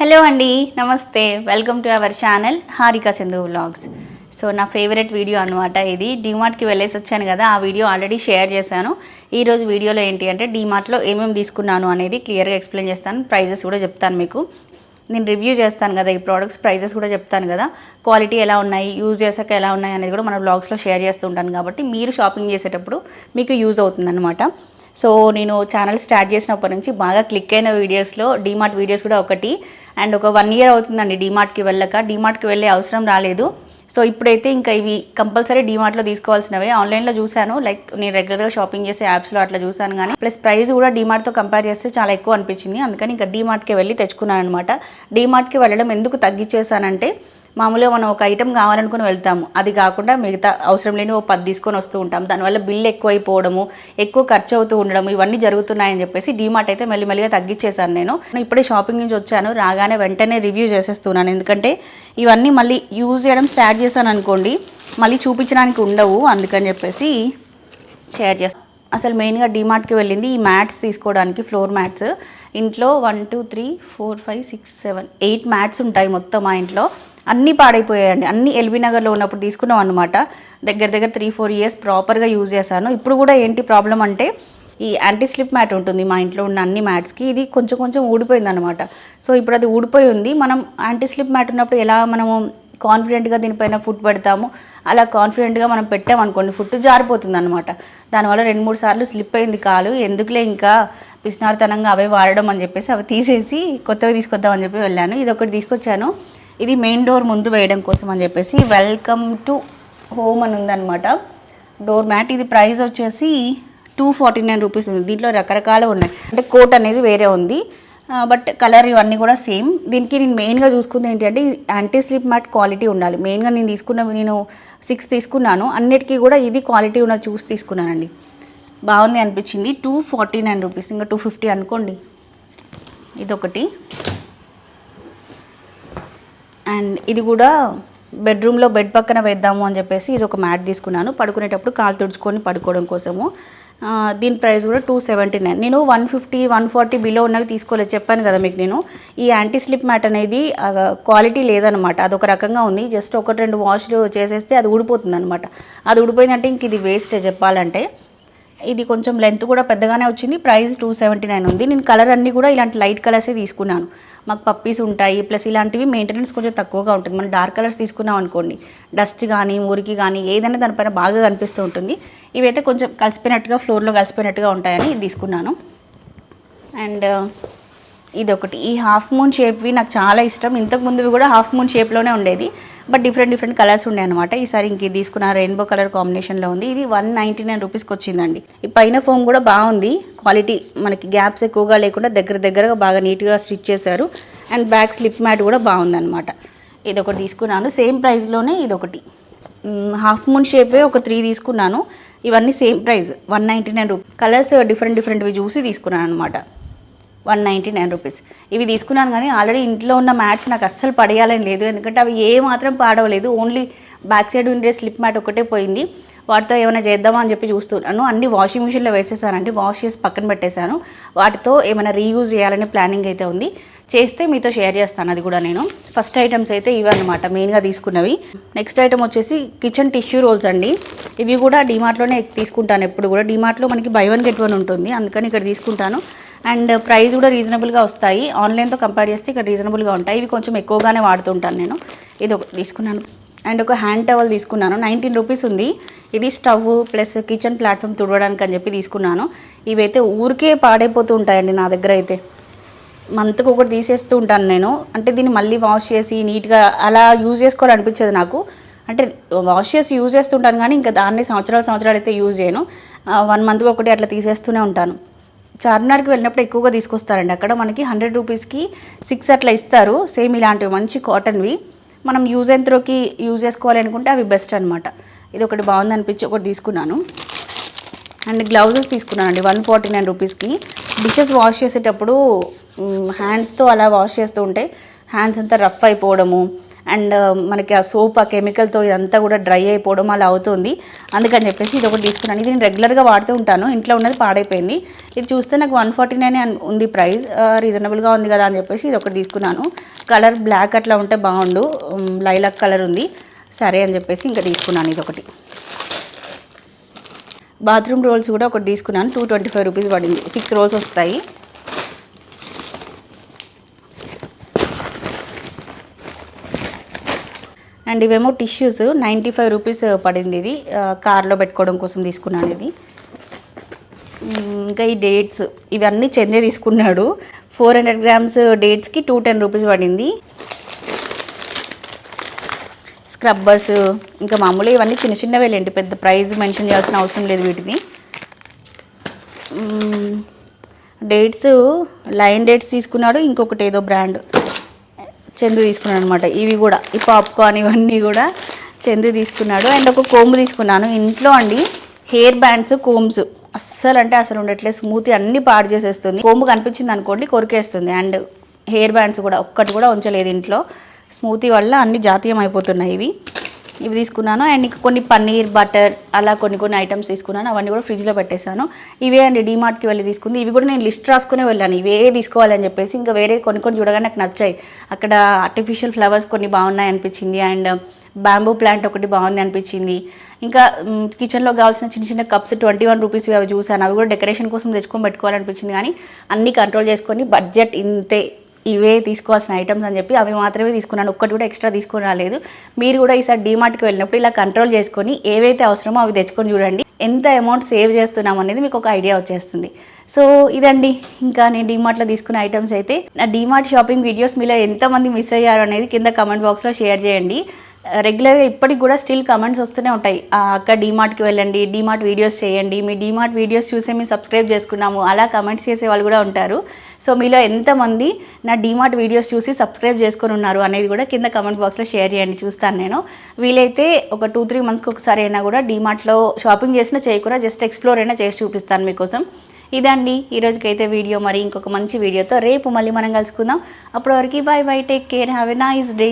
Hello అండి నమస్తే. Welcome to our channel Harika Chandu vlogs so నా ఫేవరెట్ వీడియో అనమాట ఇది. డీమార్ట్కి వెళ్ళేసి వచ్చాను కదా ఆ వీడియో ఆల్రెడీ షేర్ చేశాను. ఈరోజు వీడియోలో ఏంటి అంటే డీమార్ట్లో ఏమేమి తీసుకున్నాను అనేది క్లియర్గా ఎక్స్ప్లెయిన్ చేస్తాను. ప్రైజెస్ కూడా చెప్తాను మీకు. నేను రివ్యూ చేస్తాను కదా ఈ ప్రోడక్ట్స్ ప్రైజెస్ కూడా చెప్తాను కదా. క్వాలిటీ ఎలా ఉన్నాయి యూజ్ చేసాక ఎలా ఉన్నాయి అనేది కూడా మన బ్లాగ్స్లో షేర్ చేస్తూ ఉంటాను. కాబట్టి మీరు షాపింగ్ చేసేటప్పుడు మీకు యూజ్ అవుతుందన్నమాట. సో నేను ఛానల్ స్టార్ట్ చేసినప్పటి నుంచి బాగా క్లిక్ అయిన వీడియోస్లో డీమార్ట్ వీడియోస్ కూడా ఒకటి. అండ్ ఒక వన్ ఇయర్ అవుతుందండి డీమార్ట్కి వెళ్ళక. డీమార్ట్కి వెళ్ళే అవసరం రాలేదు. సో ఇప్పుడైతే ఇంకా ఇవి కంపల్సరీ డీమార్ట్లో తీసుకోవాల్సినవే. ఆన్లైన్లో చూశాను. లైక్ నేను రెగ్యులర్గా షాపింగ్ చేసే యాప్స్లో అట్లా చూశాను కానీ ప్లస్ ప్రైస్ కూడా డీమార్ట్తో కంపేర్ చేస్తే చాలా ఎక్కువ అనిపించింది. అందుకని ఇంకా డీమార్ట్కి వెళ్ళి తెచ్చుకున్నాను అనమాట డీమార్ట్కి వెళ్ళడం ఎందుకు తగ్గించేసానంటే మామూలుగా మనం ఒక ఐటెం కావాలనుకుని వెళ్తాము. అది కాకుండా మిగతా అవసరం లేని ఓ పది తీసుకొని వస్తూ ఉంటాం దానివల్ల బిల్ ఎక్కువైపోవడము ఎక్కువ ఖర్చు అవుతూ ఉండడం ఇవన్నీ జరుగుతున్నాయని చెప్పేసి డీమార్ట్ అయితే మెల్లిమెల్లిగా తగ్గించేశాను నేను. నేను ఇప్పుడే షాపింగ్ నుంచి వచ్చాను. రాగానే వెంటనే రివ్యూ చేసేస్తున్నాను. ఎందుకంటే ఇవన్నీ మళ్ళీ యూజ్ చేయడం స్టార్ట్ చేశాను అనుకోండి మళ్ళీ చూపించడానికి ఉండవు. అందుకని చెప్పేసి షేర్ చేస్తాను అసలు మెయిన్గా డిమార్ట్కి వెళ్ళింది ఈ మ్యాట్స్ తీసుకోవడానికి ఫ్లోర్ మ్యాట్స్ ఇంట్లో one two three four five six seven eight mats ఉంటాయి మొత్తం మా ఇంట్లో. అన్నీ పాడైపోయాయండి. అన్నీ ఎల్బీ నగర్లో ఉన్నప్పుడు తీసుకున్నాం అనమాట దగ్గర దగ్గర త్రీ ఫోర్ ఇయర్స్ ప్రాపర్గా యూజ్ చేశాను. ఇప్పుడు కూడా ఏంటి ప్రాబ్లం అంటే ఈ యాంటీ స్లిప్ మ్యాట్ ఉంటుంది మా ఇంట్లో ఉన్న అన్ని మ్యాట్స్కి ఇది కొంచెం కొంచెం ఊడిపోయింది అనమాట సో ఇప్పుడు అది ఊడిపోయి ఉంది. మనం యాంటీ స్లిప్ మ్యాట్ ఉన్నప్పుడు ఎలా మనము కాన్ఫిడెంట్గా దీనిపైన ఫుట్ పెడతాము? అలా కాన్ఫిడెంట్గా మనం పెట్టామనుకోండి ఫుట్ జారిపోతుంది అనమాట దానివల్ల రెండు మూడు సార్లు స్లిప్ అయింది కాలు. ఎందుకులే ఇంకా పిసినారితనంగా అవే వాడడం అని చెప్పేసి అవి తీసేసి కొత్తవి తీసుకొద్దామని చెప్పి వెళ్ళాను. ఇది ఒకటి తీసుకొచ్చాను. ఇది మెయిన్ డోర్ ముందు వేయడం కోసం అని చెప్పేసి వెల్కమ్ టు హోమ్ అని ఉందన్నమాట. డోర్ మ్యాట్ ఇది ప్రైస్ వచ్చేసి టూ ఫార్టీ నైన్ రూపీస్ ఉంది. దీంట్లో రకరకాలు ఉన్నాయి. అంటే కోట్ అనేది వేరే ఉంది. బట్ కలర్ ఇవన్నీ కూడా సేమ్. దీనికి నేను మెయిన్గా చూసుకుంది ఏంటంటే యాంటీ స్లిప్ మ్యాట్ క్వాలిటీ ఉండాలి. మెయిన్గా నేను తీసుకున్న నేను సిక్స్ తీసుకున్నాను. అన్నిటికీ కూడా ఇది క్వాలిటీ ఉన్న చూసి తీసుకున్నానండి. బాగుంది అనిపించింది. Two forty nine rupees. ఇంకా టూ ఫిఫ్టీ అనుకోండి. ఇదొకటి. అండ్ ఇది కూడా బెడ్రూమ్లో బెడ్ పక్కన వేద్దాము అని చెప్పేసి ఇది ఒక మ్యాట్ తీసుకున్నాను. పడుకునేటప్పుడు కాలు తుడుచుకొని పడుకోవడం కోసము. దీని ప్రైస్ కూడా టూ సెవెంటీ నైన్. నేను one fifty one forty below ఉన్నవి తీసుకోలేదు. చెప్పాను కదా మీకు నేను. ఈ యాంటీ స్లిప్ మ్యాట్ అనేది క్వాలిటీ లేదనమాట. అదొక రకంగా ఉంది. జస్ట్ ఒకటి రెండు వాష్లు చేసేస్తే అది ఊడిపోతుంది అనమాట అది ఊడిపోయిందంటే ఇంక ఇది వేస్టే చెప్పాలంటే. ఇది కొంచెం లెంత్ కూడా పెద్దగానే వచ్చింది. ప్రైస్ టూ సెవెంటీ నైన్ ఉంది. నేను కలర్ అన్నీ కూడా ఇలాంటి లైట్ కలర్సే తీసుకున్నాను. మాకు పప్పీస్ ఉంటాయి. ప్లస్ ఇలాంటివి మెయింటెనెన్స్ కొంచెం తక్కువగా ఉంటుంది. మనం డార్క్ కలర్స్ తీసుకున్నాం అనుకోండి. డస్ట్ కానీ మురికి కానీ ఏదైనా దానిపైన బాగా కనిపిస్తూ ఉంటుంది. ఇవైతే కొంచెం కలిసిపోయినట్టుగా ఫ్లోర్లో కలిసిపోయినట్టుగా ఉంటాయని తీసుకున్నాను. అండ్ ఇది ఒకటి ఈ హాఫ్ మూన్ షేప్వి నాకు చాలా ఇష్టం. ఇంతకు ముందువి కూడా హాఫ్ మూన్ షేప్లోనే ఉండేది. బట్ డిఫరెంట్ డిఫరెంట్ కలర్స్ ఉండే అనమాట ఈసారి ఇంక ఇది తీసుకున్న రెయిన్బో కలర్ కాంబినేషన్లో ఉంది. ఇది వన్ నైంటీ నైన్ రూపీస్కి వచ్చిందండి ఈ పైన ఫోమ్ కూడా బాగుంది. క్వాలిటీ మనకి గ్యాప్స్ ఎక్కువగా లేకుండా దగ్గర దగ్గరగా బాగా నీట్గా స్టిచ్ చేశారు. అండ్ బ్యాక్ స్లిప్ మ్యాట్ కూడా బాగుందనమాట ఇది ఒకటి తీసుకున్నాను. సేమ్ ప్రైస్లోనే ఇది ఒకటి హాఫ్ మూన్ షేపే ఒక త్రీ తీసుకున్నాను. ఇవన్నీ same price. One ninety nine rupees colours different డిఫరెంట్వి చూసి తీసుకున్నాను అనమాట వన్ నైంటీ నైన్ రూపీస్. ఇవి తీసుకున్నాను కానీ ఆల్రెడీ ఇంట్లో ఉన్న మ్యాట్స్ నాకు అస్సలు పడేయాలని లేదు. ఎందుకంటే అవి ఏ మాత్రం పాడవలేదు. ఓన్లీ బ్యాక్ సైడ్ ఉండే స్లిప్ మ్యాట్ ఒకటే పోయింది. వాటితో ఏమైనా చేద్దామా అని చెప్పి చూస్తున్నాను. అన్ని వాషింగ్ మిషన్లో వేసేసానండి వాష్ చేసి పక్కన పెట్టేశాను. వాటితో ఏమైనా రీయూజ్ చేయాలనే ప్లానింగ్ అయితే ఉంది. చేస్తే మీతో షేర్ చేస్తాను. అది కూడా నేను. ఫస్ట్ ఐటమ్స్ అయితే ఇవి అనమాట మెయిన్గా తీసుకున్నవి. నెక్స్ట్ ఐటమ్ వచ్చేసి కిచెన్ టిష్యూ రోల్స్ అండి. ఇవి కూడా డిమార్ట్లోనే తీసుకుంటాను. ఎప్పుడు కూడా డిమార్ట్లో మనకి బై వన్ గెట్ వన్ ఉంటుంది. అందుకని ఇక్కడ తీసుకుంటాను. అండ్ ప్రైస్ కూడా రీజనబుల్గా వస్తాయి. ఆన్లైన్తో కంపేర్ చేస్తే ఇక్కడ రీజనబుల్గా ఉంటాయి. ఇవి కొంచెం ఎక్కువగానే వాడుతుంటాను నేను. ఇది ఒక తీసుకున్నాను. అండ్ ఒక హ్యాండ్ టవల్ తీసుకున్నాను. నైన్టీన్ రూపీస్ ఉంది. ఇది స్టవ్ ప్లస్ కిచెన్ ప్లాట్ఫామ్ తుడవడానికి అని చెప్పి తీసుకున్నాను. ఇవైతే ఊరికే పాడైపోతూ ఉంటాయండి నా దగ్గర అయితే. మంత్కి ఒకటి తీసేస్తూ ఉంటాను నేను. అంటే దీన్ని మళ్ళీ వాష్ చేసి నీట్గా అలా యూజ్ చేసుకోవాలనిపించేది నాకు. అంటే వాష్ చేసి యూజ్ చేస్తుంటాను కానీ ఇంకా దాన్ని సంవత్సరాలు సంవత్సరాలు అయితే యూజ్ చేయను. వన్ మంత్కి ఒకటి అట్లా తీసేస్తూనే ఉంటాను. చార్మినార్కి వెళ్ళినప్పుడు ఎక్కువగా తీసుకొస్తారండి. అక్కడ మనకి హండ్రెడ్ రూపీస్కి సిక్స్ అట్లా ఇస్తారు. సేమ్ ఇలాంటివి మంచి కాటన్వి. మనం యూజ్ అండ్ త్రోకి యూజ్ చేసుకోవాలి అనుకుంటే అవి బెస్ట్ అనమాట ఇది ఒకటి బాగుంది అనిపించి ఒకటి తీసుకున్నాను. అండ్ గ్లౌజెస్ తీసుకున్నానండి. వన్ ఫార్టీ నైన్ రూపీస్కి. డిషెస్ వాష్ చేసేటప్పుడు హ్యాండ్స్తో అలా వాష్ చేస్తూ ఉంటే హ్యాండ్స్ అంతా రఫ్ అయిపోవడము అండ్ మనకి ఆ సోప్ ఆ కెమికల్తో ఇదంతా కూడా డ్రై అయిపోవడం అలా అవుతుంది. అందుకని చెప్పేసి ఇది ఒకటి తీసుకున్నాను. ఇది నేను రెగ్యులర్గా వాడుతూ ఉంటాను. ఇంట్లో ఉన్నది పాడైపోయింది. ఇది చూస్తే నాకు వన్ ఫార్టీ నైన్ ఉంది ప్రైస్. రీజనబుల్గా ఉంది కదా అని చెప్పేసి ఇది ఒకటి తీసుకున్నాను. కలర్ బ్లాక్ అట్లా ఉంటే బాగుండు. లైలాక్ కలర్ ఉంది. సరే అని చెప్పేసి ఇంకా తీసుకున్నాను ఇది ఒకటి. బాత్రూమ్ రోల్స్ కూడా ఒకటి తీసుకున్నాను. టూ ట్వంటీ ఫైవ్ రూపీస్ పడింది. సిక్స్ రోల్స్ వస్తాయి. అండ్ ఇవేమో టిష్యూస్ నైంటీ ఫైవ్ రూపీస్ పడింది ఇది కార్లో పెట్టుకోవడం కోసం తీసుకున్నాను ఇది. ఇంకా ఈ డేట్స్ ఇవన్నీ చెందే తీసుకున్నాడు. ఫోర్ హండ్రెడ్ గ్రామ్స్ డేట్స్కి టూ టెన్ రూపీస్ పడింది. స్క్రబ్బర్స్ ఇంకా మామూలు ఇవన్నీ చిన్న చిన్నవే లేండి పెద్ద ప్రైస్ మెన్షన్ చేయాల్సిన అవసరం లేదు వీటిని. డేట్స్ లైన్ డేట్స్ తీసుకున్నాడు ఇంకొకటి ఏదో బ్రాండ్. చందు తీసుకున్నాడు అనమాట ఇవి కూడా ఈ పాప్కార్న్ ఇవన్నీ కూడా చందు తీసుకున్నాడు. అండ్ ఒక కోంబు తీసుకున్నాను. ఇంట్లో అండి హెయిర్ బ్యాండ్స్ కోమ్స్ అస్సలు అంటే అసలు ఉండట్లేదు. స్మూత్ అన్ని పాడు చేసేస్తుంది. కోంబు కనిపించింది అనుకోండి కొరికేస్తుంది. అండ్ హెయిర్ బ్యాండ్స్ కూడా ఒక్కటి కూడా ఉంచలేదు ఇంట్లో. స్మూతీ వల్ల అన్ని జాతీయం అయిపోతున్నాయి ఇవి. ఇవి తీసుకున్నాను. అండ్ ఇంకా కొన్ని పన్నీర్ బటర్ అలా కొన్ని కొన్ని ఐటమ్స్ తీసుకున్నాను. అవన్నీ కూడా ఫ్రిడ్జ్లో పెట్టేశాను. ఇవే అండి డీమార్ట్కి వెళ్ళి తీసుకుంది. ఇవి కూడా నేను లిస్ట్ రాసుకునే వెళ్ళాను. ఇవే తీసుకోవాలని చెప్పేసి ఇంకా వేరే కొన్ని కొన్ని చూడగానే నాకు నచ్చాయి. అక్కడ ఆర్టిఫిషియల్ ఫ్లవర్స్ కొన్ని బాగున్నాయి అనిపించింది. అండ్ బ్యాంబూ ప్లాంట్ ఒకటి బాగుంది అనిపించింది. ఇంకా కిచెన్లో కావాల్సిన చిన్న చిన్న కప్స్ ట్వంటీ వన్ రూపీస్ అవి చూసాను అవి కూడా డెకరేషన్ కోసం తెచ్చుకొని పెట్టుకోవాలనిపించింది. కానీ అన్నీ కంట్రోల్ చేసుకొని బడ్జెట్ ఇంతే. ఇవే తీసుకోవాల్సిన ఐటమ్స్ అని చెప్పి అవి మాత్రమే తీసుకున్నాను. ఒక్కటి కూడా ఎక్స్ట్రా తీసుకుని రాలేదు. మీరు కూడా ఈసారి డీమార్ట్కి వెళ్ళినప్పుడు ఇలా కంట్రోల్ చేసుకొని ఏవైతే అవసరమో అవి తెచ్చుకొని చూడండి. ఎంత అమౌంట్ సేవ్ చేస్తున్నాం అనేది మీకు ఒక ఐడియా వచ్చేస్తుంది. సో ఇదండి. ఇంకా నేను డీమార్ట్లో తీసుకున్న ఐటమ్స్ అయితే నా డీమార్ట్ షాపింగ్ వీడియోస్ మీలో ఎంతమంది మిస్ అయ్యారు అనేది కింద కమెంట్ బాక్స్లో షేర్ చేయండి. రెగ్యులర్గా ఇప్పటికి కూడా స్టిల్ కమెంట్స్ వస్తూనే ఉంటాయి. అక్క డీమార్ట్కి వెళ్ళండి డీమార్ట్ వీడియోస్ చేయండి మీ డీమార్ట్ వీడియోస్ చూసే మేము సబ్స్క్రైబ్ చేసుకున్నాము అలా కమెంట్స్ చేసే వాళ్ళు కూడా ఉంటారు. సో మీలో ఎంతమంది నా డీమార్ట్ వీడియోస్ చూసి సబ్స్క్రైబ్ చేసుకొని ఉన్నారు అనేది కూడా కింద కమెంట్ బాక్స్లో షేర్ చేయండి చూస్తాను నేను. వీలైతే ఒక టూ త్రీ మంత్స్కి ఒకసారి అయినా కూడా డీమార్ట్లో షాపింగ్ చేసినా చేయకుండా జస్ట్ ఎక్స్ప్లోర్ అయినా చేసి చూపిస్తాను మీకోసం. ఇదండి ఈ రోజుకైతే వీడియో. మరి ఇంకొక మంచి వీడియోతో రేపు మళ్ళీ మనం కలుసుకుందాం. అప్పటి వరకు bye bye take care have a nice day.